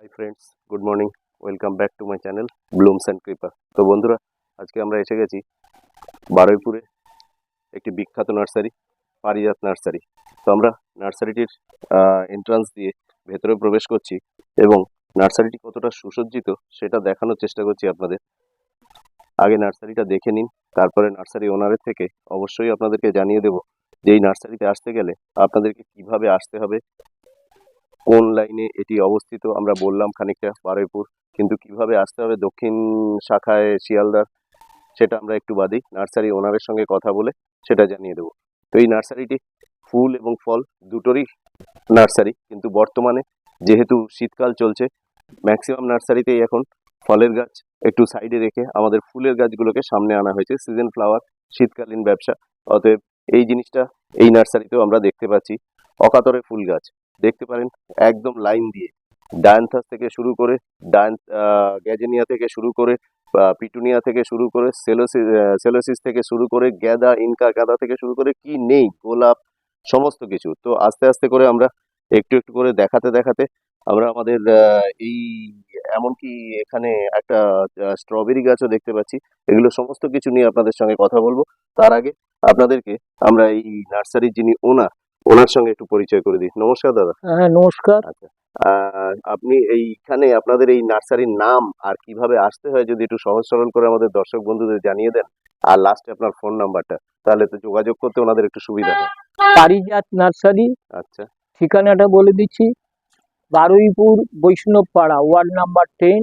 Hi friends good morning welcome back to my channel blooms and creeper তো বন্ধুরা, আজকে আমরা এসে গেছি বারুইপুরে, একটি বিখ্যাত নার্সারি, পারিজাত নার্সারি। তো আমরা নার্সারিটির এন্ট্রান্স দিয়ে ভেতরে প্রবেশ করছি এবং নার্সারিটি কতটা সুসজ্জিত সেটা দেখানোর চেষ্টা করছি আপনাদের। আগে নার্সারিটা দেখে নিন, তারপরে নার্সারি ওনারের থেকে অবশ্যই আপনাদেরকে জানিয়ে দেব যে এই নার্সারিতে আসতে গেলে আপনাদেরকে কীভাবে আসতে হবে কোন লাইনে এটি অবস্থিত? আমরা বললাম খানিকটা বারুইপুর। কিন্তু কীভাবে আসতে হবে দক্ষিণ শাখায় শিয়ালদার? সেটা আমরা একটু বাদি নার্সারি ওনারের সঙ্গে কথা বলে সেটা জানিয়ে দেবো। তো এই নার্সারিটি ফুল এবং ফল দুটোরই নার্সারি। কিন্তু বর্তমানে যেহেতু শীতকাল চলছে, ম্যাক্সিমাম নার্সারিতেই এখন ফলের গাছ একটু সাইডে রেখে আমাদের ফুলের গাছগুলোকে সামনে আনা হয়েছে। সিজন ফ্লাওয়ার, শীতকালীন ব্যবসা। অতএব এই জিনিসটা এই নার্সারিতেও আমরা দেখতে পাচ্ছি। অকাতরে ফুল গাছ। দেখতে পারেন, একদম লাইন দিয়ে। ডায়ান্থাস থেকে শুরু করে ডায়ান গ্যাজেনিয়া থেকে শুরু করে পিটুনিয়া থেকে শুরু করে সেলোসিস সেলোসিস থেকে শুরু করে, গ্যাদা, ইনকা, গাদা থেকে শুরু করে, কি নেই, গোলাপ, সমস্ত কিছু। তো আস্তে আস্তে করে আমরা একটু একটু করে দেখাতে দেখাতে আমরা আমাদের এই এমনকি এখানে একটা স্ট্রবেরি গাছও দেখতে পাচ্ছি। এগুলো সমস্ত কিছু নিয়ে আপনাদের সঙ্গে কথা বলব। তার আগে আপনাদেরকে আমরা এই নার্সারির যিনি ওনার ওনার সঙ্গে একটু পরিচয় করে দিই। নমস্কার দাদা। হ্যাঁ নমস্কার। আচ্ছা। আপনি এইখানে আপনাদের এই নার্সারির নাম আর কীভাবে আসতে হয় যদি একটু সহজ সরল করে আমাদের দর্শক বন্ধুদের জানিয়ে দেন আর লাস্টে আপনার ফোন নাম্বারটা তাহলে তো যোগাযোগ করতে ওনাদের একটু সুবিধা হয়। পারিজাত নার্সারি আচ্ছা। ঠিকানাটা বলে দিচ্ছি। বারুইপুর বৈষ্ণব পাড়া ওয়ার্ড নাম্বার টেন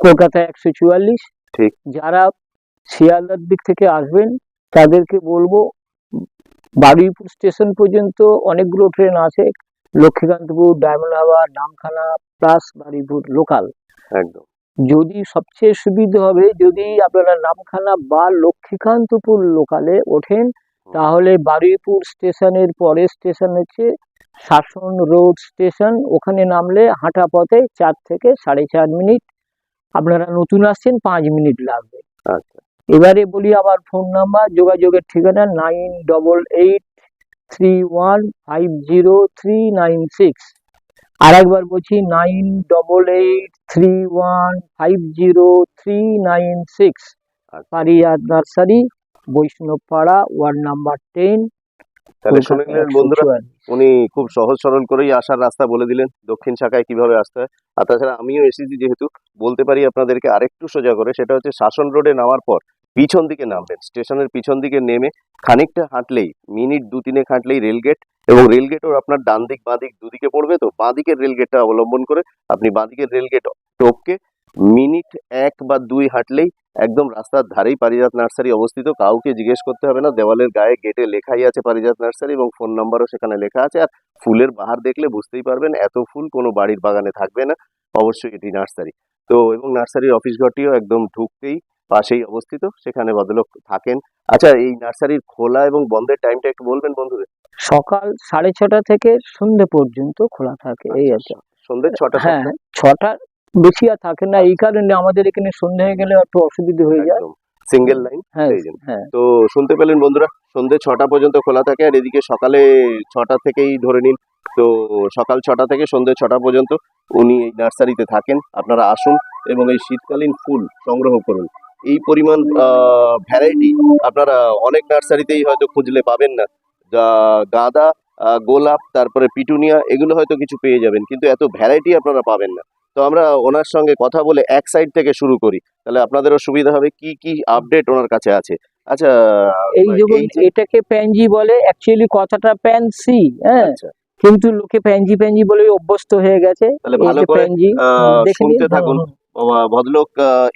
কলকাতা একশো চুয়াল্লিশ। ঠিক। যারা শিয়ালদার দিক থেকে আসবেন তাদেরকে বলব বারুইপুর স্টেশন পর্যন্ত অনেকগুলো ট্রেন আছে। Lakshmikantapur diamond Namkhana plus Baruipur local. একদম। যদি সবচেয়ে সুবিধা হবে যদি আপনারা নামখানা বা লক্ষ্মীকান্তপুর লোকালে ওঠেন তাহলে বারুইপুর স্টেশনের পরের স্টেশন হচ্ছে শাসন রোড স্টেশন। ওখানে নামলে হাঁটা পথে চার থেকে সাড়ে চার মিনিট। আপনারা নতুন আসছেন পাঁচ মিনিট লাগবে। আচ্ছা। এবারে বলি আবার ফোন নাম্বার যোগাযোগের ঠিকানা nine double eight three one five zero three nine six. আর একবার বলছি nine double eight three one five zero three nine six. আচ্ছা। পারিয়াদ নার্সারি বৈষ্ণব পাড়া ওয়ার্ড নাম্বার টেন। তাহলে শুনে নিলেন বন্ধুরা উনি খুব সহজ সরল করেই আসার রাস্তা বলে দিলেন দক্ষিণ শাখায় কীভাবে আসতে হয়। আর তাছাড়া আমিও এসেছি যেহেতু বলতে পারি আপনাদেরকে আরেকটু সোজা করে সেটা হচ্ছে শাসন রোডে নামার পর পিছন দিকে নামবেন। স্টেশনের পিছন দিকে নেমে খানিকটা হাঁটলেই, মিনিট দু তিনেক হাঁটলেই রেলগেট এবং রেলগেটও আপনার ডান দিক, বাঁ দিক দুদিকে পড়বে তো? বাঁ দিকের রেলগেটটা অবলম্বন করে আপনি বাঁ দিকের রেলগেট টপকে মিনিট এক বা দুই হাঁটলেই একদম রাস্তার ধারেই পারিজাত নার্সারি অবস্থিত। কাউকে জিজ্ঞেস করতে হবে না, দেওয়ালের গায়ে গেটে লেখাই আছে পারিজাত নার্সারি এবং ফোন নাম্বারও সেখানে লেখা আছে আর ফুলের বাহার দেখলে বুঝতেই পারবেন এত ফুল কোনো বাড়ির বাগানে থাকবে না। অবশ্যই এটি নার্সারি। তো এবং নার্সারির অফিস ঘরটিও একদম ঢুকতেই পাশেই অবস্থিত সেখানে ভদ্রলোক থাকেন। আচ্ছা এই নার্সারির খোলা এবং বন্ধের টাইমটা একটু বলবেন বন্ধুদের। সকাল সাড়ে ছটা থেকে সন্ধে পর্যন্ত খোলা থাকে এই আছে সন্ধ্যে ছটা হ্যাঁ ছটা বেশি আর থাকে না এই কারণে আমাদের এখানে সন্ধে হয়ে গেলে একটু অসুবিধা হয়ে যায়। সিঙ্গেল লাইন হ্যাঁ হ্যাঁ। তো শুনতে পেলেন বন্ধুরা সন্ধে ছটা পর্যন্ত খোলা থাকে আর এদিকে সকালে ছটা থেকেই ধরে নিন। তো সকাল ছটা থেকে সন্ধে ছটা পর্যন্ত উনি এই নার্সারিতে থাকেন। আপনারা আসুন এবং এই শীতকালীন ফুল সংগ্রহ করুন। এই পরিমাণ ভ্যারাইটি আপনারা অনেক নার্সারিতেই হয়তো খুঁজলে পাবেন না। গাঁদা গোলাপ তারপরে পিটুনিয়া এগুলো হয়তো কিছু পেয়ে যাবেন কিন্তু এত ভ্যারাইটি আপনারা পাবেন না। তো আমরা ওনার সঙ্গে কথা বলে এক সাইড থেকে শুরু করি। তাহলে আপনাদেরও সুবিধা হবে কি কি আপডেট ওনার কাছে আছে। আচ্ছা এই যখন যে এটাকে প্যানজি বলে অ্যাকচুয়ালি কথাটা প্যানসি হ্যাঁ? আচ্ছা। কিন্তু লোকে প্যানজি প্যানজি বলে অভ্যস্ত হয়ে গেছে। তাহলে ভালো করে শুনতে থাকুন। ভদ্রলোক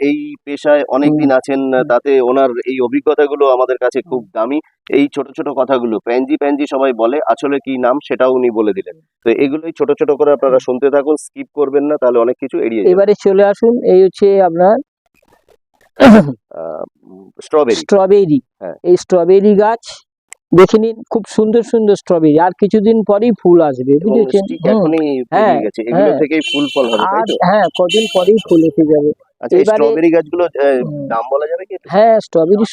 এই পেশায় অনেকদিন আছেন তাতে ওনার এই অভিজ্ঞতাগুলো আমাদের কাছে খুব দামি। এই ছোট ছোট কথাগুলো প্যানজি প্যানজি সবাই বলে আসলে কি নাম সেটাও উনি বলে দিলেন। তো এগুলোই ছোট ছোট করে আপনারা শুনতে থাকুন স্কিপ করবেন না তাহলে অনেক কিছু এড়িয়ে এবারে চলে আসুন এই হচ্ছে আপনার স্ট্রবেরি। স্ট্রবেরি। হ্যাঁ। এই স্ট্রবেরি গাছ দেখে নিন খুব সুন্দর সুন্দর স্ট্রবেরি আর কিছুদিন পরেই ফুল আসবে বুঝেছেন? হ্যাঁ, হ্যাঁ। হ্যাঁ কদিন পরেই ফুল এসে যাবে। আচ্ছা স্ট্রবেরি গাছগুলো দাম বলা যাবে কি হ্যাঁ স্ট্রবেরি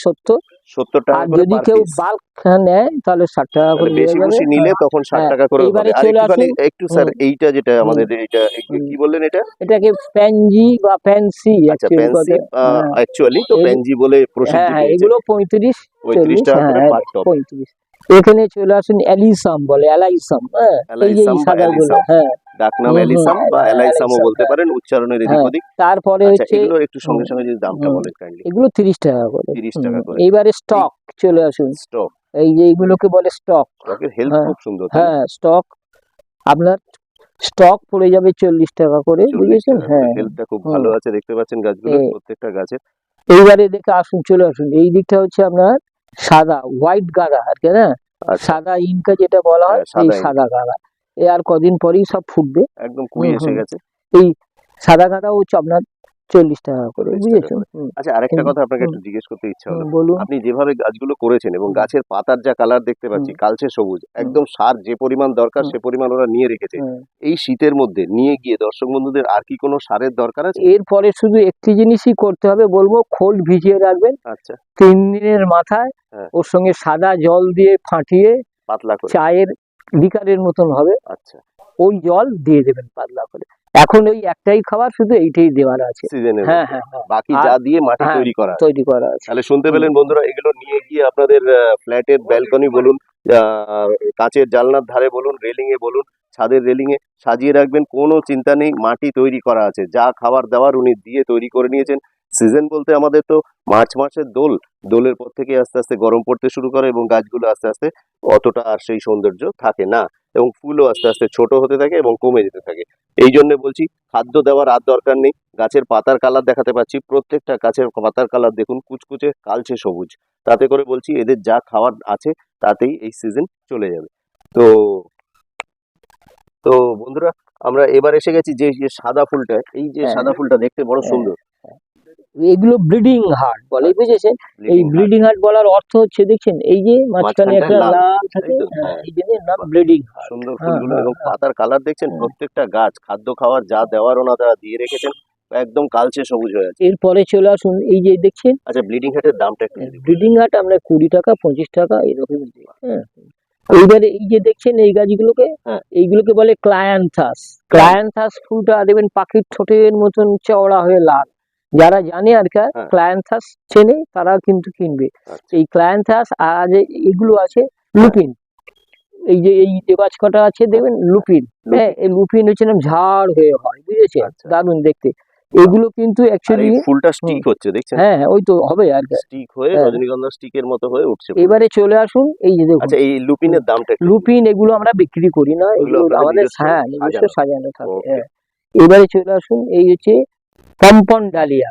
টাকা করে যদি কেউ বাল্ক নেয় তাহলে ষাট টাকা করে বেশি বেশি নিলে তখন ষাট হ্যাঁ, টাকা করে হবে আর একটুখানি একটু স্যার এইটা যেটা আমাদের এটা কি বললেন এটা? এটাকে প্যানজি বা ফ্যান্সি আচ্ছা প্যান্সি অ্যাকচুয়ালি তো প্যানজি বলে হ্যাঁ হ্যাঁ এগুলো পঁয়ত্রিশ পঁয়ত্রিশ চল্লিশ টাকা করে হ্যাঁ পার টপ পঁয়ত্রিশ। এখানে চলে আসুন অ্যালিসাম বলে অ্যালাইসাম হ্যাঁ এই যে। হ্যাঁ। ডাক নাম অ্যালিসাম বা হ্যাঁ, অ্যালাইসামও বলতে পারেন উচ্চারণের এদিক হ্যাঁ। ওদিক তারপরে আচ্ছা হচ্ছে এগুলোর একটু সঙ্গে সঙ্গে যদি দামটা। বলেন কাইন্ডলি এগুলো তিরিশ টাকা করে। 30 টাকা করে। এইবারে স্টক চলে আসুন। স্টক এই যে এইগুলোকে বলে স্টক স্টকের হেলথ হ্যাঁ, খুব সুন্দর হ্যাঁ স্টক আপনার স্টক পড়ে যাবে চল্লিশ টাকা করে বুঝেছেন। হ্যাঁ। হেলথটা খুব ভালো আছে দেখতে পাচ্ছেন গাছগুলো হ্যাঁ। প্রত্যেকটা গাছের এইবারে দেখে আসুন চলে আসুন। এই দিকটা হচ্ছে আপনার সাদা হোয়াইট গাঁদা আর কি না? আচ্ছা। সাদা ইনকা যেটা বলা হয় হ্যাঁ, এই সাদা সাদা গাঁদা এ আর কদিন পরেই সব ফুটবে। একদম কুড়ি এসে। গেছে। সাদা গাঁদা হচ্ছে আপনার চল্লিশ টাকা করে 40 টাকা বুঝেছেন করে। হুম, আচ্ছা আরেকটা কথা আপনাকে একটু জিজ্ঞেস করতে ইচ্ছা হলো। বলুন। আপনি যেভাবে গাছগুলো করেছেন এবং গাছের পাতার যা কালার দেখতে পাচ্ছি কালচে সবুজ একদম সার যে পরিমাণ দরকার সে পরিমাণ ওরা নিয়ে রেখেছে। এই শীতের মধ্যে নিয়ে গিয়ে দর্শক বন্ধুদের আর কি কোনো সারের দরকার আছে? এরপরে শুধু একটি জিনিসই করতে হবে বলব খোল ভিজিয়ে রাখবেন। আচ্ছা। তিন দিনের মাথায় হ্যাঁ। ওর সঙ্গে সাদা জল দিয়ে ফাটিয়ে পাতলা করে। চায়ের লিকারের মতন হবে। আচ্ছা। ওই জল দিয়ে দেবেন পাতলা করে। এখন ওই একটাই খাবার শুধু এইটাই দেওয়ার আছে। হ্যাঁ হ্যাঁ হ্যাঁ। বাকি যা দিয়ে মাটি হ্যাঁ। তৈরি করা তৈরি করা আছে। তাহলে শুনতে পেলেন বন্ধুরা এগুলো নিয়ে গিয়ে আপনাদের ফ্ল্যাটের ব্যালকনি বলুন আহ, কাঁচের জানলার ধারে বলুন রেলিং এ বলুন ছাদের রেলিং এ সাজিয়ে রাখবেন। কোনো চিন্তা নেই মাটি তৈরি করা আছে। যা খাবার দাবার উনি দিয়ে তৈরি করে নিয়েছেন। সিজন বলতে আমাদের তো মার্চ মাসের দোল দোলের পর থেকে আস্তে আস্তে গরম পড়তে শুরু করে এবং গাছগুলো আস্তে আস্তে অতটা আর সেই সৌন্দর্য থাকে না এবং ফুলও আস্তে আস্তে ছোট হতে থাকে এবং কমে যেতে থাকে। এই জন্য বলছি খাদ্য দেওয়ার আর দরকার নেই। গাছের পাতার কালার দেখাতে পাচ্ছি। প্রত্যেকটা গাছের পাতার কালার দেখুন কুচকুচে কালচে সবুজ। তাতে করে বলছি এদের যা খাবার আছে তাতেই এই সিজন চলে যাবে। তো তো বন্ধুরা আমরা এবার এসে গেছি যে যে সাদা ফুলটা এই যে হ্যাঁ। সাদা ফুলটা দেখতে বড় হ্যাঁ। সুন্দর। এগুলো ব্লিডিং হার্ট বলে আচ্ছা। বুঝেছেন এই। ব্লিডিং হার্ট বলার অর্থ হচ্ছে দেখছেন এই যে মাঝখানে একটা লাল, থাকে? হ্যাঁ, হ্যাঁ। এই জন্য নাম। ব্লিডিং হার্ট সুন্দর হ্যাঁ, ফুলগুলো এবং। পাতার কালার দেখছেন প্রত্যেকটা গাছ খাদ্য খাওয়ার যা দেওয়ার ওনারা দিয়ে রেখেছেন একদম কালচে সবুজ হয়ে আছে এরপরে চলে আসুন এই যে দেখছেন আচ্ছা ব্লিডিং হেটের দামটা একটু। ব্লিডিং হার্ট আমরা কুড়ি টাকা পঁচিশ টাকা এরকম দিই হ্যাঁ এইবারে এই যে দেখছেন এই গাছগুলোকে। এইগুলোকে বলে ক্লায়ান্থাস ক্লায়ান্থাস ফুলটা দেখবেন পাখির ঠোঁটের মতন চওড়া হয়ে লাল যারা জানে আর কি হ্যাঁ। ক্লায়ান্থাস চেনে তারা কিন্তু কিনবে। আচ্ছা। এই ক্লায়ান্থাস আর যে এগুলো আছে লুপিন এই যে এই যে গাছ কটা আছে দেখবেন লুপিন হ্যাঁ এই লুপিন হচ্ছে না ঝাড় হয়ে হয় বুঝেছেন? আচ্ছা। দারুণ দেখতে। এগুলো কিন্তু অ্যাকচুয়ালি ফুলটা স্টিক হচ্ছে দেখছেন? হ্যাঁ হ্যাঁ, ওই তো হবে আর স্টিক হয়ে হ্যাঁ। রজনীগন্ধা স্টিকের মতো হয়ে উঠছে এবারে চলে আসুন এই যে দেখুন। আচ্ছা এই লুপিনের দামটা লুপিন এগুলো আমরা বিক্রি করি না এগুলো আমাদের হ্যাঁ নিজস্ব সাজানো। সাজানো থাকে হ্যাঁ। এবারে চলে আসুন এই হচ্ছে পম্পন ডালিয়া।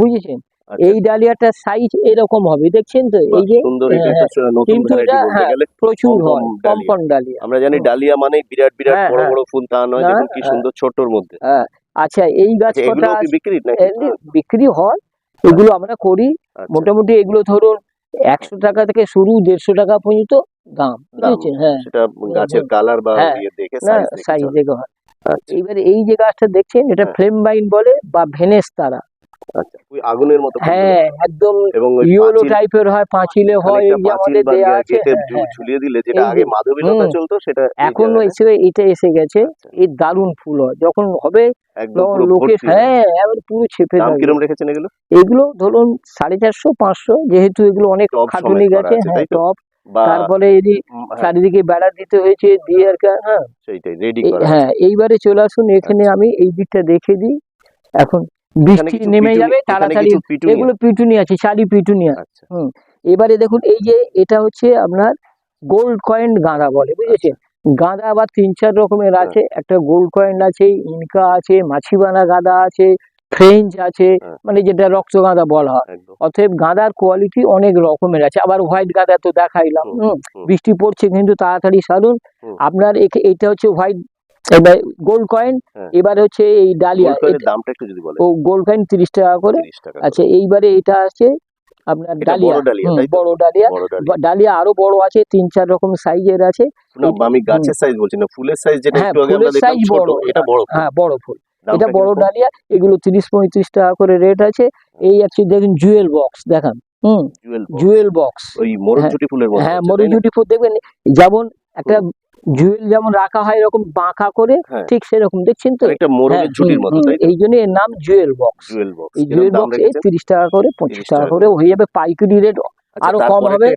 বুঝেছেন? আচ্ছা। এই ডালিয়াটা সাইজ এরকম হবে দেখছেন তো? এই যে হ্যাঁ, কিন্তু এটা হ্যাঁ প্রচুর হয় ডালিয়া। ডালিয়া। আমরা জানি ডালিয়া মানে বিরাট বিরাট হ্যাঁ, বড়। বড় ফুল তা নয় দেখুন কি। সুন্দর ছোটর মধ্যে। হ্যাঁ আচ্ছা এই গাছ আচ্ছা কটা এগুলো কি আছে বিক্রি বিক্রি হয় এগুলো আমরা করি। আচ্ছা, মোটামুটি এগুলো ধরুন একশো টাকা থেকে শুরু দেড়শো টাকা পর্যন্ত দাম বুঝেছেন? হ্যাঁ। সেটা গাছের কালার বা। ইয়ে দেখে সাইজ দেখে হয়। এইবারে এই যে গাছটা দেখছেন এটা হ্যাঁ। ফ্লেম বাইন বলে বা ভেনেস তারা। আচ্ছা ওই আগুনের মতো হ্যাঁ একদম এবং ইয়েলো টাইপের হয় পাঁচিলে এই যে আমাদের দেয়া আছে। গেটে ঝু-। ঝুলিয়ে দিলে যেটা আগে মাধবীলতা চলতো সেটা এখন এসে এটা এসে গেছে আচ্ছা, এই দারুণ ফুল হয়। যখন হবে লোকে হ্যাঁ এবার পুরো ছেপে দাম কিরম রেখেছেন এগুলো? এগুলো ধরুন সাড়ে চারশো পাঁচশো যেহেতু এগুলো অনেক খাটুনি গেছে হ্যাঁ টপ। তারপরে হ্যাঁ, চারিদিকে বেড়া দিতে হয়েছে দিয়ে আর হ্যাঁ। সেইটাই রেডি করা হ্যাঁ এইবারে চলে আসুন এখানে আমি এই দিকটা দেখে দিই। এখন বৃষ্টি নেমে যাবে তাড়াতাড়ি এগুলো পিটুনি আছে চারি পিটুনি আছে। আচ্ছা। এবারে দেখুন এই যে এটা হচ্ছে আপনার গোল্ড কয়েন গাঁদা বলে বুঝেছেন? গাঁদা আবার তিন চার রকমের হ্যাঁ। আছে একটা গোল্ড কয়েন আছে ইনকা আছে মাছিবানা গাঁদা আছে ফ্রেঞ্চ আছে হ্যাঁ। মানে যেটা রক্ত গাঁদা বলা হয়। অতএব গাঁদার কোয়ালিটি অনেক রকমের আছে। আবার হোয়াইট গাঁদা তো দেখাইলাম। বৃষ্টি পড়ছে কিন্তু তাড়াতাড়ি সারুন আপনার এটা হচ্ছে হোয়াইট গোল্ড কয়েন। এবার হচ্ছে এই ডালিয়া দামটা একটু যদি বলেন। ও গোল্ড কয়েন তিরিশ টাকা করে। আচ্ছা এইবারে এটা আছে আপনার ডালিয়া। বড় ডালিয়া, ডালিয়া। ডালিয়া। আরও বড় আছে তিন চার রকম সাইজের আছে। আমি গাছের সাইজ বলছি না ফুলের সাইজ যেটা হ্যাঁ, একটু আগে আমরা দেখলাম ছোট। এটা বড় হ্যাঁ বড় ফুল। এটা বড় ডালিয়া এগুলো তিরিশ পঁয়ত্রিশ টাকা করে রেট আছে। এই আছে দেখুন জুয়েল বক্স দেখান। হুম জুয়েল বক্স। ওই ফুলের হ্যাঁ তাই ফুল দেখবেন যেমন একটা জুয়েল যেমন রাখা হয় এরকম বাঁকা করে হ্যাঁ। ঠিক সেরকম দেখছেন তো? হ্যাঁ, তো? এই জন্য এর নাম জুয়েল বক্স এই জুয়েল বক্স এই তিরিশ টাকা করে পঁচিশ টাকা করে হয়ে যাবে পাইকারি রেট আরও কম হবে।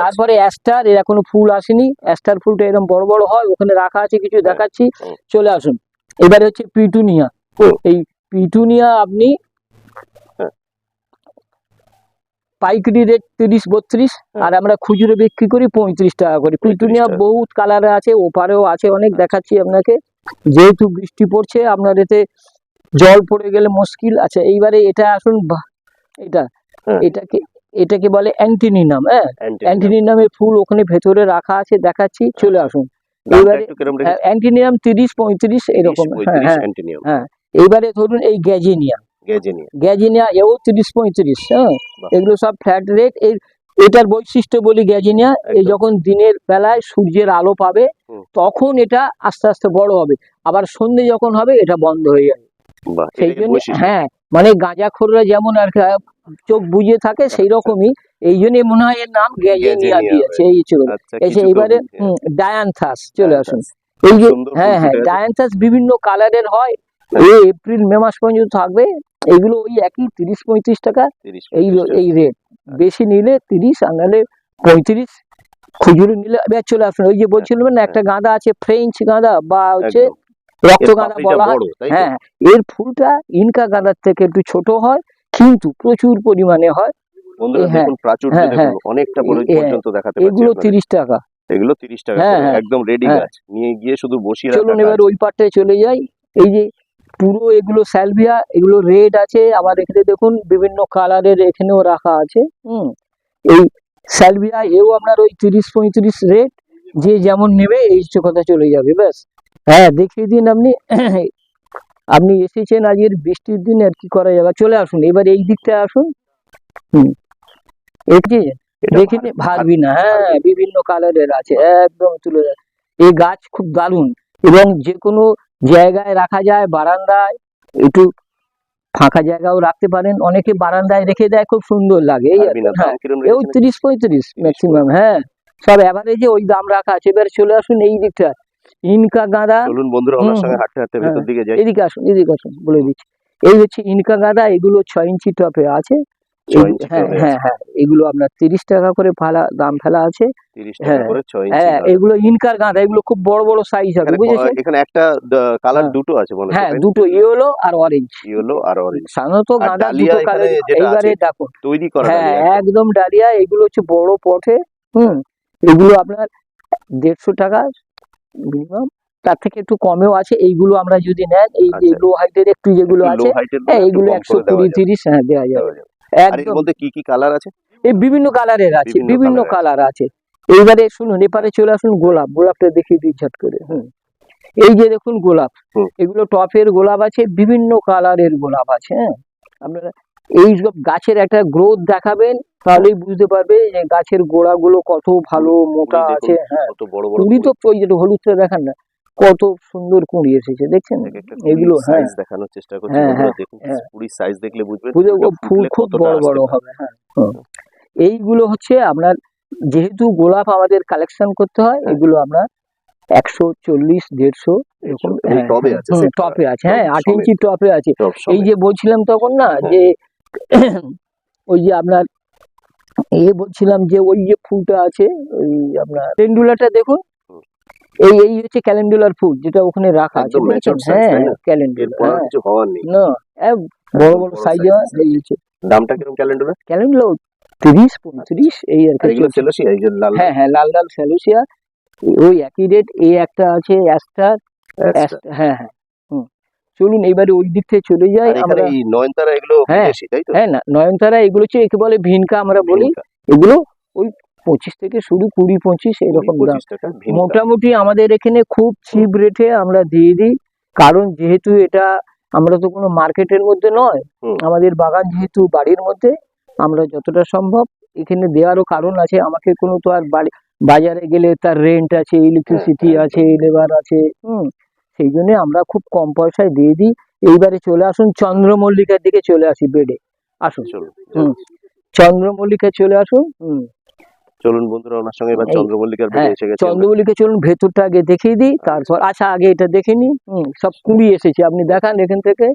তারপরে অ্যাস্টার এর এখনও ফুল আসেনি। অ্যাস্টার ফুলটা এরকম বড় বড় হয় ওখানে রাখা আছে কিছু হ্যাঁ, দেখাচ্ছি। চলে আসুন। এবারে হচ্ছে পিটুনিয়া। এই পিটুনিয়া আপনি। পাইকারি রেট তিরিশ বত্রিশ। আর আমরা খুচরো বিক্রি করি পঁয়ত্রিশ টাকা করে পিটুনিয়া। বহুত কালারে আছে ওপারেও আছে অনেক দেখাচ্ছি আপনাকে যেহেতু বৃষ্টি পড়ছে আপনার এতে জল পড়ে গেলে মুশকিল আচ্ছা এইবারে এটা আসুন এটা। এটাকে এটাকে বলে অ্যান্টিনিনাম হ্যাঁ অ্যান্টি অ্যান্টিনিনামের ফুল ওখানে ভেতরে রাখা আছে দেখাচ্ছি চলে আসুন অ্যান্টিনিয়াম তিরিশ পঁয়ত্রিশ এরকম হ্যাঁ হ্যাঁ। এইবারে ধরুন এই গ্যাজেনিয়া। এও তিরিশ পঁয়ত্রিশ হ্যাঁ এগুলো সব ফ্ল্যাট রেট এর এটার বৈশিষ্ট্য বলি গ্যাজিনিয়া এই যখন দিনের বেলায় সূর্যের আলো পাবে তখন এটা আস্তে আস্তে বড় হবে। আবার সন্ধে যখন হবে এটা বন্ধ হয়ে যাবে। সেই জন্য হ্যাঁ মানে গাঁজাখোররা যেমন আর চোখ বুঝে থাকে সেই রকমই এই জন্য মনে হয় এর নাম গ্যাজেনিয়া দিয়েছে এই চলে আচ্ছা এবারে ডায়ান্থাস চলে আসুন। এই যে হ্যাঁ হ্যাঁ ডায়ান্থাস বিভিন্ন কালারের হয়। এই এপ্রিল মে মাস পর্যন্ত থাকবে। এইগুলো ওই একই তিরিশ পঁয়ত্রিশ টাকা। এই এই রেট বেশি নিলে তিরিশ আর নাহলে পঁয়ত্রিশ। খুচরো নিলে চলে আসুন। ওই যে বলছিলাম না একটা গাঁদা আছে ফ্রেঞ্চ গাঁদা বা হচ্ছে। রক্ত গাঁদা বলা হয়? হ্যাঁ এর ফুলটা ইনকা গাঁদার থেকে একটু ছোট হয় কিন্তু প্রচুর পরিমাণে হয়। হ্যাঁ, দেখুন হ্যাঁ, অনেকটা পর্যন্ত দেখাতে এগুলো তিরিশ টাকা। এগুলো 30 টাকা হ্যাঁ, হ্যাঁ, একদম রেডি হ্যাঁ। গাছ। নিয়ে গিয়ে শুধু বসিয়ে চলুন এবার ওই চলে যাই। এই যে পুরো এগুলো স্যালভিয়া এগুলো রেড আছে। আবার এখানে দেখুন বিভিন্ন কালারের এখানেও রাখা আছে। হুম এই স্যালভিয়া এও আপনার ওই তিরিশ পঁয়ত্রিশ রেট যে যেমন নেবে এই কথা চলে যাবে ব্যাস। হ্যাঁ দেখিয়ে দিন আপনি। আপনি এসেছেন আজকের বৃষ্টির দিন আর কি করা যাবে? চলে আসুন এবার এই দিকটা আসুন। হুম। এটি দেখে ভার- ভারবি না। হ্যাঁ বিভিন্ন কালারের আছে একদম তুলে। এই গাছ খুব দারুণ এবং যে কোনো জায়গায় রাখা যায় বারান্দায় একটু ফাঁকা জায়গাও রাখতে পারেন। অনেকে বারান্দায় রেখে দেয় খুব সুন্দর লাগে। এই হ্যাঁ তিরিশ পঁয়ত্রিশ ম্যাক্সিমাম হ্যাঁ। সব অ্যাভারেজে ওই দাম রাখা আছে। এবার চলে আসুন এই দিকটা। ইনকা গাঁদা। চলুন বন্ধুরা ওনার সঙ্গে হাঁটতে হাঁটতে। ভেতর দিকে যাই। এদিকে আসুন এদিকে আসুন বলে দিচ্ছি। এই হচ্ছে ইনকা গাঁদা এগুলো ছয় ইঞ্চি টপে আছে। হ্যাঁ হ্যাঁ হ্যাঁ এগুলো আপনার তিরিশ টাকা করে ফেলা দাম ফেলা আছে। হ্যাঁ, করে 6 ইঞ্চি হ্যাঁ। এগুলো ইনকার গাঁদা এগুলো খুব বড় বড় সাইজ হবে এখানে বুঝেছেন? এখানে একটা কালার হ্যাঁ। দুটো আছে হ্যাঁ দুটো ইয়েলো আর অরেঞ্জ ইয়েলো আর অরেঞ্জ সাধারণত গাঁদা দুটো কালার এইবারে দেখুন তৈরি করা হ্যাঁ একদম। একদম ডালিয়া এগুলো হচ্ছে বড় পটে হুম এগুলো আপনার দেড়শো টাকা মিনিমাম তার থেকে একটু কমেও আছে। এইগুলো আমরা যদি নেন এই যে আচ্ছা। লো হাইটের একটু যেগুলো আছে হ্যাঁ এগুলো একশো কুড়ি তিরিশ হ্যাঁ দেওয়া যাবে। একদম। কি কি কালার আছে? এই বিভিন্ন কালারের আছে বিভিন্ন বিভিন্ন কালার আছে। এইবারে শুনুন এপারে চলে আসুন গোলাপ। গোলাপটা দেখিয়ে দিই ঝট করে হুম। এই যে দেখুন গোলাপ এগুলো টপের গোলাপ আছে বিভিন্ন কালারের গোলাপ আছে হ্যাঁ। আপনারা এই গাছের একটা গ্রোথ দেখাবেন তাহলেই বুঝতে পারবে যে গাছের গোড়াগুলো কত ভালো মোটা আছে হ্যাঁ। কত বড় বড় কুড়ি তো ওই যেটা হলুদটা দেখান না কত সুন্দর কুড়ি এসেছে দেখছেন? এগুলো হ্যাঁ। সাইজ দেখানোর চেষ্টা করছি হ্যাঁ, বন্ধুরা দেখুন হ্যাঁ। কুড়ির সাইজ দেখলে বুঝবেন ফুল খুব বড় বড় হবে হ্যাঁ। এইগুলো হচ্ছে আপনার যেহেতু গোলাপ আমাদের কালেকশন করতে হয় হ্যাঁ। এগুলো আমরা একশো চল্লিশ দেড়শো এরকম হ্যাঁ, হ্যাঁ, টপে আছে হ্যাঁ আট। ইঞ্চি টপে আছে। এই যে বলছিলাম তখন না হ্যাঁ। যে ওই যে আপনার এ বলছিলাম যে ওই যে ফুলটা আছে ওই আপনার ক্যালেন্ডুলাটা দেখুন। এই এই হচ্ছে ক্যালেন্ডুলার ফুল যেটা ওখানে রাখা আছে। হ্যাঁ তাই না? ক্যালেন্ডুলা এরপর আর হ্যাঁ। কিছু হওয়ার নেই। না বড় বড় সাইজে এই হচ্ছে। দামটা কীরকম ক্যালেন্ডার ক্যালেন্ডুলা তিরিশ পঁয়ত্রিশ এই আর কি এই হ্যাঁ হ্যাঁ লাল লাল স্যালুসিয়া ওই একই রেট এই একটা আছে অ্যাস্টার অ্যাসটা। হ্যাঁ হ্যাঁ। চলুন এবারে ওই দিক থেকে চলে যাই আমরা এই নয়নতারা এগুলো হ্যাঁ, হ্যাঁ না নয়নতারা এগুলো হচ্ছে একে বলে ভিনকা আমরা বলি। এগুলো ওই পঁচিশ থেকে শুরু কুড়ি পঁচিশ এরকম দাম। মোটামুটি আমাদের এখানে খুব চিপ রেটে আমরা দিয়ে দিই। কারণ যেহেতু এটা আমরা তো কোনো মার্কেটের মধ্যে নয়। আমাদের বাগান যেহেতু বাড়ির মধ্যে আমরা যতটা সম্ভব এখানে দেওয়ারও কারণ আছে। আমাকে কোনো তো আর বাড়ি বাজারে গেলে তার রেন্ট আছে ইলেকট্রিসিটি হ্যাঁ, আছে লেবার আছে হুম। সেই জন্য আমরা খুব কম পয়সায় দিয়ে দিই। এইবারে চলে আসুন চন্দ্রমল্লিকার দিকে চলে আসি বেডে আসুন। চলুন। হুম। চন্দ্রমল্লিকায় চলে আসুন। হুম। চলুন বন্ধুরা ওনার সঙ্গে এবার চন্দ্রমল্লিকার হ্যাঁ, বেডে এসে গেছি। চন্দ্রমল্লিকা চলুন ভেতরটা আগে দেখিয়ে দিই তারপর আচ্ছা আগে এটা দেখে নিই। হুম সব কুড়ি এসেছে আপনি দেখান এখান থেকে।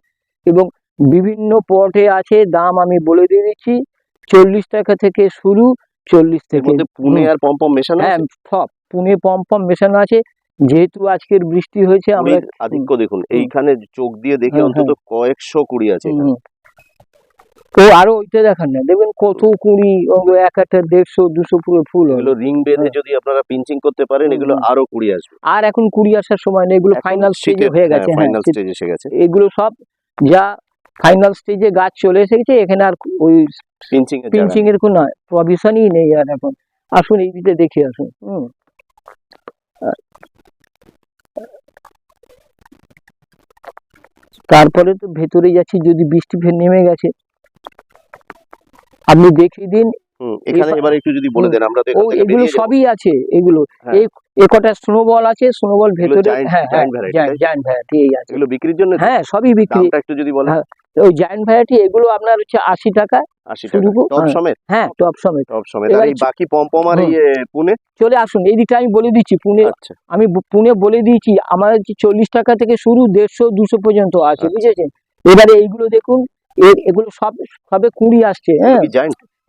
এবং বিভিন্ন পটে আছে দাম আমি বলে দিয়ে দিচ্ছি চল্লিশ টাকা থেকে শুরু চল্লিশ থেকে। পুনে আর পম্পম মেশানো হ্যাঁ সব পুনে পম্পম মেশানো আছে। যেহেতু আজকের বৃষ্টি হয়েছে আমরা আধিক্য দেখুন এইখানে চোখ দিয়ে দেখে হ্যাঁ, অন্তত কয়েকশো কুড়ি আছে তো আরও ওইটা দেখান না দেখবেন কত কুড়ি এক একটা দেড়শো দুশো পুরো ফুল এগুলো রিং বেঁধে হ্যাঁ। যদি আপনারা পিঞ্চিং করতে পারেন এগুলো আরও কুড়ি আসবে। আর এখন কুড়ি আসার সময় নেই এগুলো ফাইনাল স্টেজে হয়ে গেছে হ্যাঁ ফাইনাল স্টেজ এসে গেছে। এগুলো সব যা ফাইনাল স্টেজে গাছ চলে এসেছে এখানে আর ওই পিঞ্চিং পিঞ্চিং এর কোনো প্রভিশনই নেই আর এখন। আসুন এই দিকে দেখে আসুন হুম। তারপরে তো ভেতরে যাচ্ছি যদি বৃষ্টি ফের নেমে গেছে। আপনি দেখিয়ে দিন। এখানে এবার- একটু যদি বলে দেন আমরা তো এগুলো সবই আছে এগুলো। হ্যাঁ। এই স্নোবল আছে স্নোবল ভেতরে হ্যাঁ হ্যাঁ giant জায়ান্ট ভ্যারাইটি এই আছে। এগুলো বিক্রির জন্য হ্যাঁ সবই বিক্রি। একটু যদি বলেন। হ্যাঁ, ওই জায়েন্ট ভ্যারাইটি এগুলো আপনার হচ্ছে আশি টাকা আশি টাকা। টপ হ্যাঁ। হ্যাঁ টপ সমেত। টপ সমেত। আর এই বাকি পম্পম আর পুনে? চলে আসুন এই দিকটা আমি বলে দিচ্ছি পুনে আচ্ছা। আমি পুনে বলে দিয়েছি আমার চল্লিশ টাকা থেকে শুরু দেড়শো দুশো পর্যন্ত আছে আচ্ছা। বুঝেছেন? এবারে এইগুলো দেখুন এগুলো সব সবে কুড়ি আসছে হ্যাঁ।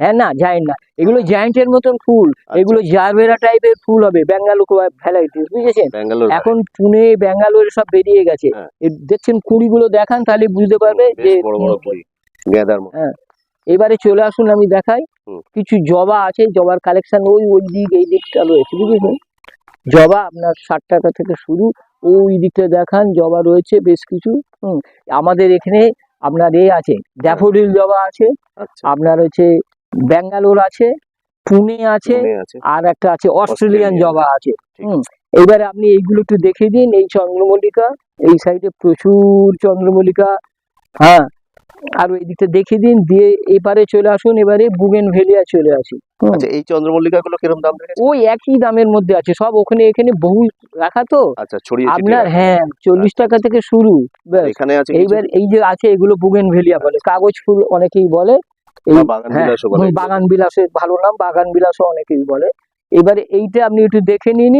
হ্যাঁ না জায়েন্ট না। এগুলো জায়েন্টের মতন ফুল। আচ্ছা। এগুলো জারবেরা টাইপের ফুল হবে বেঙ্গালুরু ভ্যারাইটিস বুঝেছেন? এখন পুনে ব্যাঙ্গালোরে সব বেরিয়ে গেছে। হ্যাঁ। দেখছেন কুড়িগুলো দেখান তাহলে বুঝতে পারবে যে মতো। এবারে চলে আসুন আমি দেখাই। কিছু জবা আছে জবার কালেকশন ওই ওই দিক এই দিকটা রয়েছে বুঝেছেন? জবা আপনার ষাট টাকা থেকে শুরু। ওই দিকটা দেখান জবা রয়েছে বেশ কিছু। হুম আমাদের এখানে আপনার এ আছে ড্যাফোডিল জবা আছে। আচ্ছা। আপনার হচ্ছে ব্যাঙ্গালোর আছে পুনে আছে আর একটা আছে অস্ট্রেলিয়ান। জবা। আছে। এবারে আপনি এইগুলো একটু দেখে দিন এই চন্দ্রমল্লিকা এই সাইডে প্রচুর চন্দ্রমল্লিকা। হ্যাঁ আর ওই দিকটা দেখে দিন দিয়ে এপারে চলে আসুন এবারে বুগেন ভেলিয়া চলে আসি। আচ্ছা এই চন্দ্রমল্লিকা গুলো কীরকম দাম ওই একই দামের মধ্যে আছে সব ওখানে এখানে বহু রাখা তো। আচ্ছা ছড়িয়ে আপনার হ্যাঁ চল্লিশ টাকা থেকে শুরু এখানে আছে এইবার এই যে আছে এগুলো বুগেন ভেলিয়া বলে কাগজ ফুল অনেকেই বলে। বাগান হ্যাঁ। বাগান বিলাসের ভালো নাম বাগান বিলাসও অনেকেই বলে। এবারে এইটা আপনি একটু দেখে নিন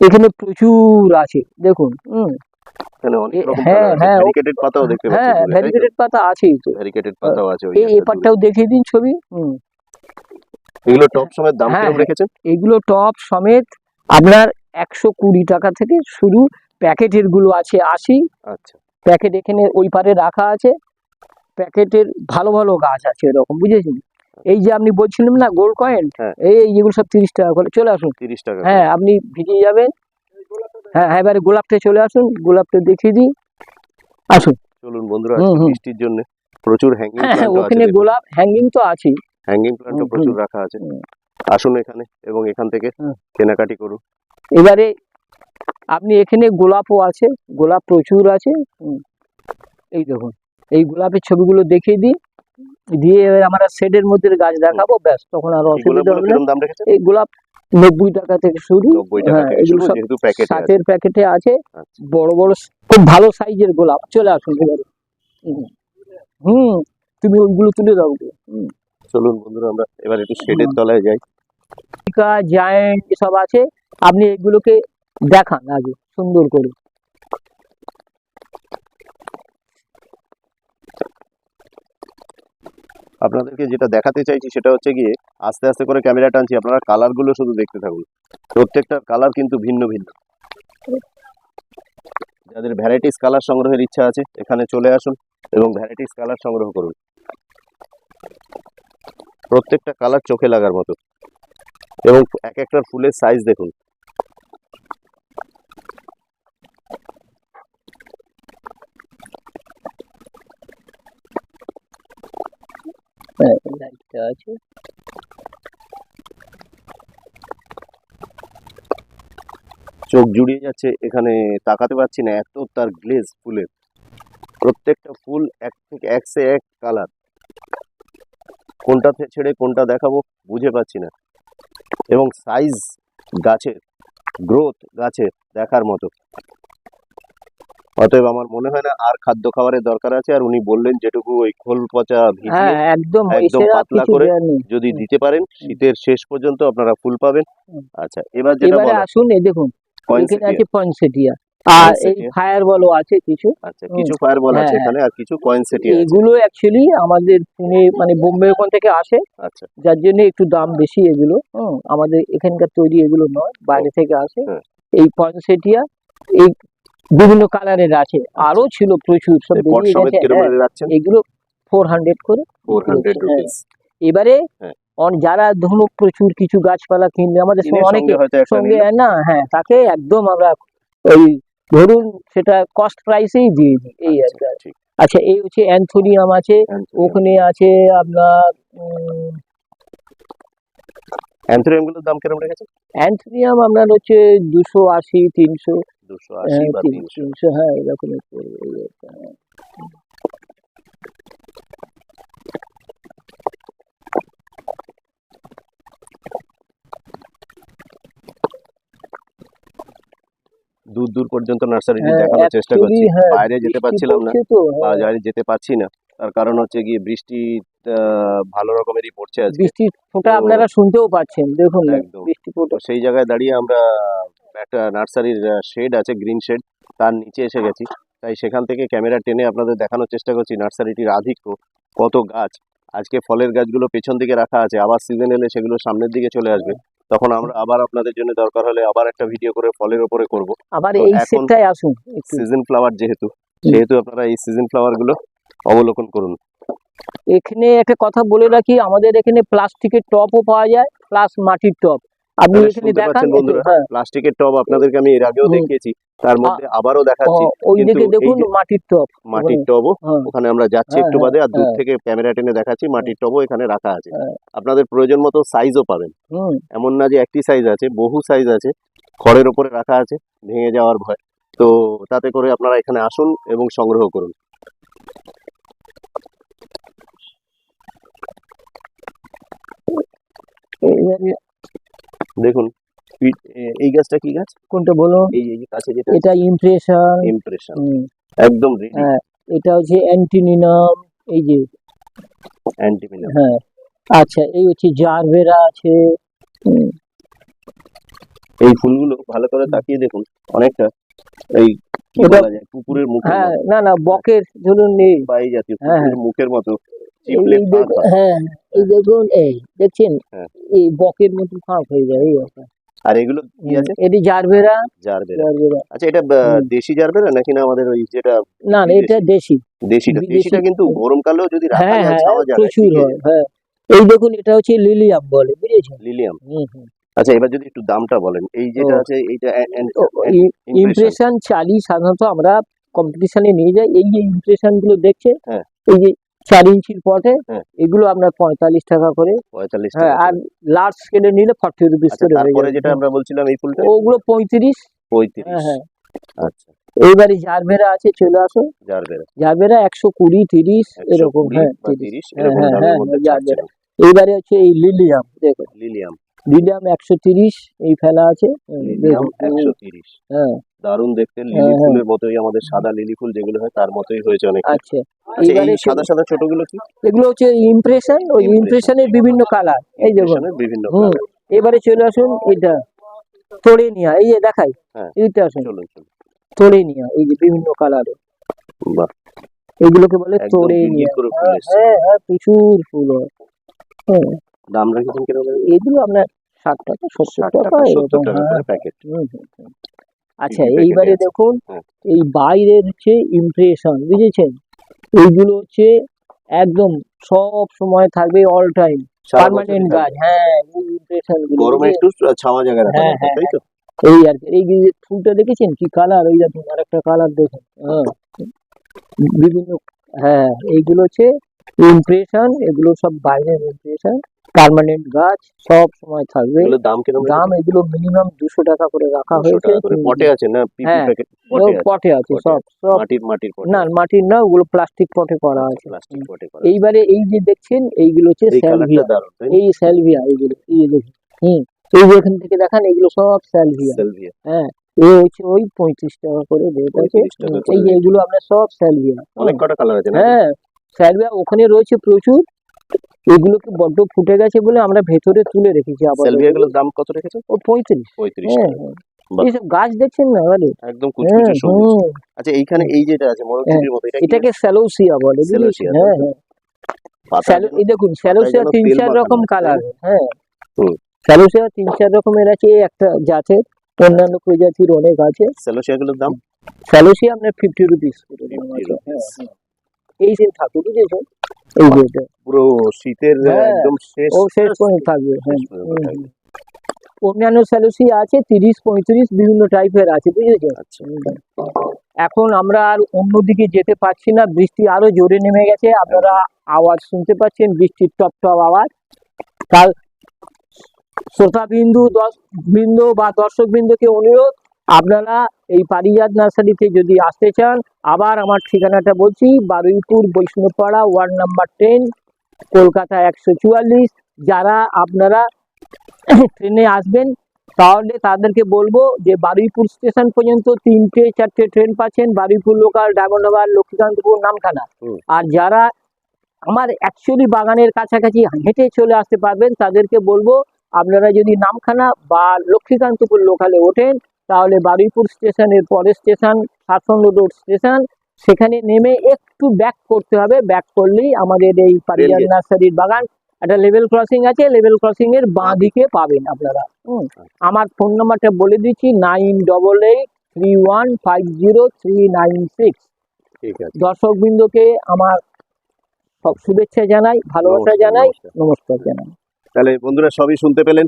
এখানে প্রচুর আছে দেখুন হুম। হ্যাঁ, হ্যাঁ, ভ্যারিকেটেড হ্যাঁ পাতা আছেই তো। ভ্যারিকেটেড পাতাও আছে ওই এই এপারটাও দেখিয়ে দিন ছবি হুম। এগুলো টপ সময় দাম হ্যাঁ, কীরকম। রেখেছেন এগুলো টপ সমেত আপনার একশো কুড়ি টাকা থেকে শুরু প্যাকেটেরগুলো আছে আশি। আচ্ছা। প্যাকেট এখানে ওই পারে রাখা আছে। প্যাকেটের ভালো ভালো গাছ আছে এরকম বুঝেছেন? এই যে আপনি বলছিলেন না গোল্ড কয়েন হ্যাঁ। এই এগুলো সব তিরিশ টাকা করে চলে আসুন। তিরিশ টাকা হ্যাঁ আপনি ভিজিয়ে যাবেন। হ্যাঁ হ্যাঁ এবারে গোলাপটা চলে আসুন গোলাপটা দেখিয়ে দিই। আসুন। চলুন বন্ধুরা বৃষ্টির জন্য প্রচুর হ্যাঙ্গিং হ্যাঁ হ্যাঁ ওখানে গোলাপ হ্যাঙ্গিং তো আছেই। হ্যাঙ্গিং প্ল্যান্টও হুম, প্রচুর রাখা আছে। আসুন এখানে এবং এখান থেকে কেনাকাটি করুন। এবারে আপনি এখানে গোলাপও আছে গোলাপ প্রচুর আছে। এই দেখুন। এই গোলাপের ছবিগুলো দেখিয়ে দিই। দিয়ে এবার আমরা শেডের মধ্যে গাছ দেখাবো ব্যাস তখন আর এই অসুবিধা হবে না। এই গোলাপ নব্বই টাকা থেকে শুরু। হ্যাঁ, যেহেতু প্যাকেটে আছে। আচ্ছা। বড় বড় খুব ভালো সাইজের গোলাপ। চলে আসুন হুম। তুমি ওইগুলো তুলে দাও। চলুন বন্ধুরা আমরা এবার একটু শেডের তলায় যাই। জায়েন্ট সব আছে। আপনি এগুলোকে দেখান আগে সুন্দর করে। আপনাদেরকে যেটা দেখাতে চাইছি সেটা হচ্ছে গিয়ে আস্তে আস্তে করে ক্যামেরা টানছি, আপনারা কালারগুলো শুধু দেখতে থাকুন। প্রত্যেকটা কালার কিন্তু ভিন্ন ভিন্ন। যাদের ভ্যারাইটিস কালার সংগ্রহের ইচ্ছা আছে, এখানে চলে আসুন এবং ভ্যারাইটিস কালার সংগ্রহ করুন। প্রত্যেকটা কালার চোখে লাগার মতো। এবং এক একটার ফুলের সাইজ দেখুন। আছে চোখ জুড়িয়ে যাচ্ছে, এখানে তাকাতে পারছি না, এত তার গ্লেজ ফুলের। প্রত্যেকটা ফুল এক থেকে এক সে এক কালার কোনটাতে ছেড়ে কোনটা দেখাবো বুঝে পাচ্ছি না। এবং সাইজ গাছের গ্রোথ গাছের দেখার মতো। অতএব আমার মনে হয় না আর খাদ্য খাবারের দরকার আছে আর উনি বললেন যেটুকু ওই খোল পচা হ্যাঁ একদম একদম পাতলা করে যদি দিতে পারেন শীতের শেষ পর্যন্ত আপনারা ফুল পাবেন। আচ্ছা এবার যেটা বলা আসুন এই দেখুন আছে পয়েন্সেটিয়া আর এই ফায়ার বলও আছে কিছু। আচ্ছা কিছু ফায়ার বল আছে হ্যাঁ, এখানে আর কিছু পয়েন্টসেটিয়া আছে। এগুলো অ্যাকচুয়ালি আমাদের পুনে মানে বোম্বে ওখান থেকে আসে। আচ্ছা। যার জন্য একটু দাম বেশি এগুলো। আমাদের এখানকার তৈরি এগুলো নয় বাইরে থেকে আসে। হ্যাঁ। এই পয়েন্সেটিয়া এই বিভিন্ন কালারের আছে। আরও ছিল প্রচুর সব হ্যাঁ, এগুলো ফোর হান্ড্রেড করে হ্যাঁ। এবারে হ্যাঁ। যারা ধরুন প্রচুর কিছু গাছপালা কিনবে আমাদের সঙ্গে অনেকে সঙ্গে। না হ্যাঁ তাকে একদম আমরা ওই ধরুন সেটা কস্ট প্রাইসেই দিয়ে দিই এই আর আচ্ছা, কি আচ্ছা এই হচ্ছে অ্যান্থোনিয়াম আছে ওখানে আছে আপনার উম, অ্যান্থোনিয়ামগুলোর দাম কীরকম রেখেছে অ্যান্থোনিয়াম আপনার হচ্ছে দুশো আশি তিনশো। দুশো আশি হ্যাঁ, বা তিনশো। তিনশো হ্যাঁ এরকমই পড়বে হ্যাঁ। দূর দূর পর্যন্ত নার্সারিটি হ্যাঁ, দেখানোর চেষ্টা করছি। বাইরে যেতে পারছিলাম না বাইরে যেতে পারছি না। তার কারণ হচ্ছে গিয়ে বৃষ্টি আহ, ভালো রকমেরই পড়ছে আজকে। বৃষ্টির ফোঁটা আপনারা শুনতেও পাচ্ছেন দেখুন একদম। বৃষ্টি ফোঁটা সেই জায়গায় দাঁড়িয়ে আমরা একটা নার্সারির শেড আছে গ্রিন শেড তার নিচে এসে গেছি। তাই সেখান থেকে ক্যামেরা টেনে আপনাদের দেখানোর চেষ্টা করছি নার্সারিটির আধিক্য কত গাছ। আজকে ফলের গাছগুলো পেছন দিকে রাখা আছে আবার সিজন এলে সেগুলো সামনের দিকে চলে আসবে। তখন আমরা আবার আপনাদের জন্য দরকার হলে আবার একটা ভিডিও করে ফলের ওপরে করব। আবার এই সেটটায় আসুন সিজন ফ্লাওয়ার যেহেতু সেহেতু আপনারা এই সিজন ফ্লাওয়ারগুলো অবলোকন করুন। এখানে একটা কথা বলে রাখি আমাদের এখানে প্লাস্টিকের টপও পাওয়া যায় প্লাস মাটির টপ। আপনি এখানে দেখান বন্ধুরা? হ্যাঁ প্লাস্টিকের টব আপনাদেরকে আমি এর আগেও দেখিয়েছি তার মধ্যে আবারও দেখাচ্ছি। ওই দিকে দেখুন মাটির টপ মাটির টবও হ্যাঁ। ওখানে আমরা যাচ্ছি হ্যাঁ, একটু বাদে আর দূর হ্যাঁ। থেকে ক্যামেরা টেনে দেখাচ্ছি মাটির টবও এখানে রাখা আছে। হ্যাঁ। আপনাদের প্রয়োজন মতো সাইজও পাবেন। এমন না যে একটি সাইজ আছে বহু সাইজ আছে খড়ের ওপরে রাখা আছে ভেঙে যাওয়ার ভয়। তো তাতে করে আপনারা এখানে আসুন এবং সংগ্রহ করুন। এবারে দেখুন এই গাছটা কি গাছ? কোনটা বলুন এই যে কাছে যেটা এটা ইমপ্রেশন ইমপ্রেশন একদম রেডি হ্যাঁ এটা হচ্ছে অ্যান্টিনিনাম এই যে। অ্যান্টিমিনাম হ্যাঁ। আচ্ছা এই হচ্ছে জারভেরা আছে। এই ফুলগুলো ভালো করে তাকিয়ে দেখুন অনেকটা এই কি বলা যায় কুকুরের মুখের হ্যাঁ না না বকের ধরুন নেই বা এই জাতীয় হ্যাঁ, কুকুরের মুখের মতো। হয়। হ্যাঁ এই দেখুন এই দেখছেন? হ্যাঁ। এই বকের মতো ফাঁক হয়ে যায় এই। আর এগুলো কি আছে? এটি জারভেরা জারবেরা। আচ্ছা এটা দেশি জারবেরা নাকি না আমাদের ওই যেটা না না এটা দেশি। দেশিটা। দেশিটা কিন্তু গরমকালেও যদি রাখা হ্যাঁ যায় হ্যাঁ ছাওয়া জায়গায় প্রচুর হয় হ্যাঁ। এই দেখুন এটা হচ্ছে লিলিয়াম বলে বুঝেছেন? লিলিয়াম। হুম হুম। আচ্ছা এবার যদি একটু দামটা বলেন এই যেটা আছে এইটা ইমপ্রেশন চালি সাধারণত আমরা কম্পিটিশনে নিয়ে যাই এই যে ইমপ্রেশনগুলো দেখছে হ্যাঁ। এই যে চার ইঞ্চির পটে হ্যাঁ। এগুলো আপনার পঁয়তাল্লিশ টাকা করে। পঁয়তাল্লিশ হ্যাঁ আর লার্জ স্কেলে নিলে ফর্টি রুপিস আচ্ছা করে তারপরে যেটা আমরা বলছিলাম এই ফুলটা? ওগুলো পঁয়ত্রিশ। পঁয়ত্রিশ। হ্যাঁ হ্যাঁ। আচ্ছা। এইবারে জারভেরা আছে চলে আসো। জারবেরা। একশো কুড়ি তিরিশ এরকম হ্যাঁ তিরিশ। হ্যাঁ, জারবেরা। এইবারে হচ্ছে এই লিলিয়াম দেখো। লিলিয়াম। লিলিয়াম একশো তিরিশ এই ফেলা আছে। হ্যাঁ। দারুণ দেখতে লিলি হ্যাঁ, হ্যাঁ। ফুলের মতোই আমাদের সাদা লিলি ফুল যেগুলো হয় তার মতোই হয়েছে অনেক। আচ্ছা এই সাদা সাদা ছোটগুলো কি? এগুলো হচ্ছে ইমপ্রেশন ওই। ইমপ্রেশনের বিভিন্ন কালার এই দেখুন। বিভিন্ন এবারে চলে আসুন এটা তোড়ে নিয়া এই যে দেখাই হ্যাঁ। এইটা আসুন। চলুন চলুন। তোড়ে নিয়া এই যে বিভিন্ন কালারের বাহ। এগুলোকে বলে একদম তোড়ে নিয়া হ্যাঁ হ্যাঁ হ্যাঁ প্রচুর ফুল হয়। হ্যাঁ দাম রেখেছেন কীরকম? এগুলো আপনার ষাট টাকা সত্তর টাকা সত্তর টাকা হ্যাঁ। প্যাকেট। আচ্ছা এইবারে দেখুন হ্যাঁ। এই বাইরের হচ্ছে ইমপ্রেশন বুঝেছেন? এইগুলো হচ্ছে একদম সব সময় থাকবে অল টাইম পার্মানেন্ট গাছ। হ্যাঁ এই ইমপ্রেশন গরমে একটু ছাওয়া জায়গায় রাখা হ্যাঁ, দরকার, তাই তো? এই আর কি। এই যে ফুলটা দেখেছেন? কি কালার ওই দেখুন আরেকটা কালার দেখুন। হ্যাঁ। বিভিন্ন হ্যাঁ এইগুলো হচ্ছে ইমপ্রেশন এগুলো সব বাইরের ইমপ্রেশন পার্মানেন্ট গাছ সব সময় থাকবে। দাম কীরকম দাম এগুলো মিনিমাম দুশো টাকা করে রাখা 200 হয়েছে। পটে আছে না? হ্যাঁ, পটে আছে? সব সব। মাটির মাটির না মাটির না ওগুলো প্লাস্টিক পটে করা আছে। প্লাস্টিক পটে করা এইবারে এই যে দেখছেন এইগুলো হচ্ছে এই স্যালভিয়া এই স্যালভিয়া এইগুলো এই যে দেখুন হুম এই যে এখান থেকে দেখান এগুলো সব স্যালভিয়া সেলভিয়া হ্যাঁ এ হচ্ছে ওই পঁয়ত্রিশ টাকা করে রেট আছে 35 টাকা হুম, করে এই যে। এগুলো আপনার সব স্যালভিয়া অনেক কটা কালার আছে হ্যাঁ স্যালভিয়া ওখানে রয়েছে প্রচুর। এগুলোকে বড্ড ফুটে গেছে বলে আমরা ভেতরে তুলে রেখেছি আবার সেলভিয়া গুলোর দাম কত ও পঁয়ত্রিশ। পঁয়ত্রিশ হ্যাঁ হ্যাঁ। এইসব গাছ দেখছেন না আরে একদম হ্যাঁ কুচকুচে সবুজ আচ্ছা এইখানে এই যেটা আছে মতো এটা এটাকে স্যালোসিয়া বলে স্যালোসিয়া, হ্যাঁ হ্যাঁ। এই দেখুন স্যালোসিয়া তিন চার রকম কালার হ্যাঁ। স্যালোসিয়া তিন চার রকমের আছে একটা জাতের অন্যান্য প্রজাতির অনেক আছে। স্যালোসিয়া গুলোর দাম? স্যালোসিয়া আপনার ফিফটি রুপিস এই যে ঠাকুর বুঝেছ এই যে এটা। পুরো শীতের হ্যাঁ, একদম শেষ ও শেষ পর্যন্ত থাকবে হ্যাঁ। থাকবে। অন্যান্য স্যালোসিয়া আছে তিরিশ পঁয়ত্রিশ বিভিন্ন টাইপের আছে বুঝেছ? আচ্ছা। এখন আমরা আর অন্যদিকে যেতে পারছি না বৃষ্টি আরও জোরে নেমে গেছে আপনারা আওয়াজ শুনতে পাচ্ছেন বৃষ্টির টপ টপ আওয়াজ। তার শ্রোতা বিন্দু দশ বিন্দু বা দর্শক বিন্দুকে অনুরোধ আপনারা এই পারিজাত নার্সারিতে যদি আসতে চান আবার আমার ঠিকানাটা বলছি Baruipur Baishnabpara ward number ten Kolkata একশো চুয়াল্লিশ। যারা আপনারা ট্রেনে আসবেন তাহলে তাদেরকে বলব যে বারুইপুর স্টেশন পর্যন্ত তিনটে চারটে ট্রেন পাচ্ছেন বারুইপুর লোকাল ডায়মন্ডাবাদ লক্ষ্মীকান্তপুর নামখানা। আর যারা আমার অ্যাকচুয়ালি বাগানের কাছাকাছি হেঁটে চলে আসতে পারবেন তাদেরকে বলব আপনারা যদি নামখানা বা লক্ষ্মীকান্তপুর লোকালে ওঠেন তাহলে বারুইপুর স্টেশনের পরের স্টেশন শাসন রোড স্টেশন সেখানে নেমে একটু ব্যাক করতে হবে। ব্যাক করলেই আমাদের এই Railgate। নার্সারির বাগান একটা লেভেল ক্রসিং আছে। লেভেল ক্রসিং এর বাঁ দিকে পাবেন আপনারা। হুম। আমার ফোন নাম্বারটা বলে দিচ্ছি nine double eight three one five zero three nine six ঠিক আছে। দর্শক বৃন্দকে আমার সব শুভেচ্ছা জানাই ভালোবাসা জানাই। নমস্কার জানাই। তাহলে বন্ধুরা সবই শুনতে পেলেন?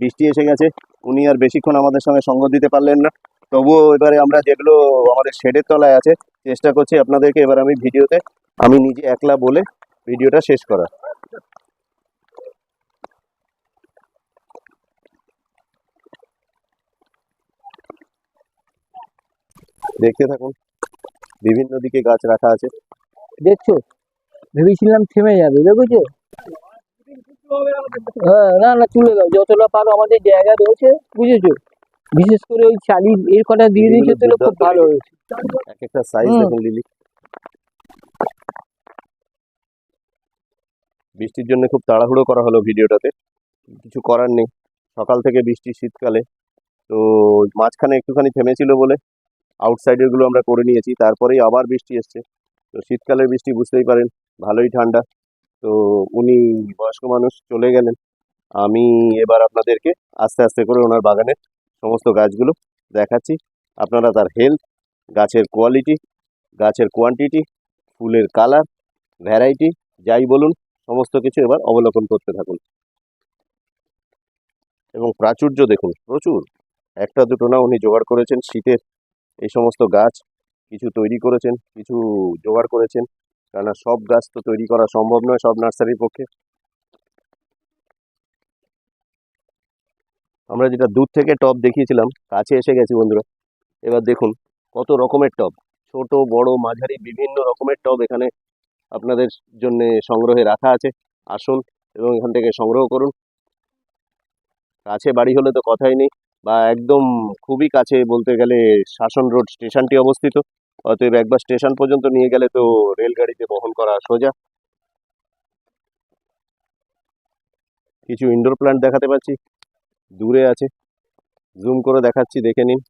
বৃষ্টি এসে গেছে। উনি আর বেশিক্ষণ আমাদের সঙ্গে সঙ্গ দিতে পারলেন না। তবুও এবারে আমরা যেগুলো আমাদের শেডের তলায় আছে, চেষ্টা করছি আপনাদেরকে এবার আমি ভিডিওতে, আমি নিজে একলা বলে ভিডিওটা শেষ করা দেখতে থাকুন, বিভিন্ন দিকে গাছ রাখা আছে। দেখছ? ভেবেছিলাম থেমে যাবে, দেখেছ? হ্যাঁ না না তুলে দাও। যতটা পারো আমাদের জায়গা রয়েছে বুঝেছ? বিশেষ করে ওই চালি এর কটা দিয়ে দিয়েছে তাহলে খুব ভালো হয়েছে। এক একটা সাইজ দেখুন লিলি বৃষ্টির জন্য খুব তাড়াহুড়ো করা হলো ভিডিওটাতে। কিছু করার নেই। সকাল থেকে বৃষ্টি শীতকালে। তো মাঝখানে একটুখানি থেমেছিল বলে আউটসাইডেরগুলো আমরা করে নিয়েছি। তারপরেই আবার বৃষ্টি এসছে। তো শীতকালের বৃষ্টি বুঝতেই পারেন ভালোই ঠান্ডা। তো উনি বয়স্ক মানুষ চলে গেলেন। আমি এবার আপনাদেরকে আস্তে আস্তে করে ওনার বাগানের সমস্ত গাছগুলো দেখাচ্ছি। আপনারা তার হেলথ গাছের কোয়ালিটি গাছের কোয়ান্টিটি ফুলের কালার ভ্যারাইটি যাই বলুন, সমস্ত কিছু এবার অবলোকন করতে থাকুন। এবং প্রাচুর্য দেখুন, প্রচুর। একটা দুটো না উনি জোগাড় করেছেন, শীতের এই সমস্ত গাছ, কিছু তৈরি করেছেন, কিছু জোগাড় করেছেন। কেননা সব গাছ তো তৈরি করা সম্ভব নয়, সব নার্সারির পক্ষে। আমরা যেটা দূর থেকে টব দেখিয়েছিলাম, কাছে এসে গেছি বন্ধুরা। এবার দেখুন, কত রকমের টব। ছোট, বড়, মাঝারি, বিভিন্ন রকমের টব এখানে আপনাদের জন্য সংগ্রহে রাখা আছে। আসুন এবং এখান থেকে সংগ্রহ করুন। কাছে বাড়ি হলে তো কথাই নেই, বা একদম খুবই কাছে বলতে গেলে শাসন রোড স্টেশনটি অবস্থিত। অতএব একবার স্টেশন পর্যন্ত নিয়ে গেলে তো রেলগাড়িতে বহন করা সোজা। কিছু ইনডোর প্ল্যান্ট দেখাতে পাচ্ছি। দূরে আছে। জুম করে দেখাচ্ছি, দেখে নিন।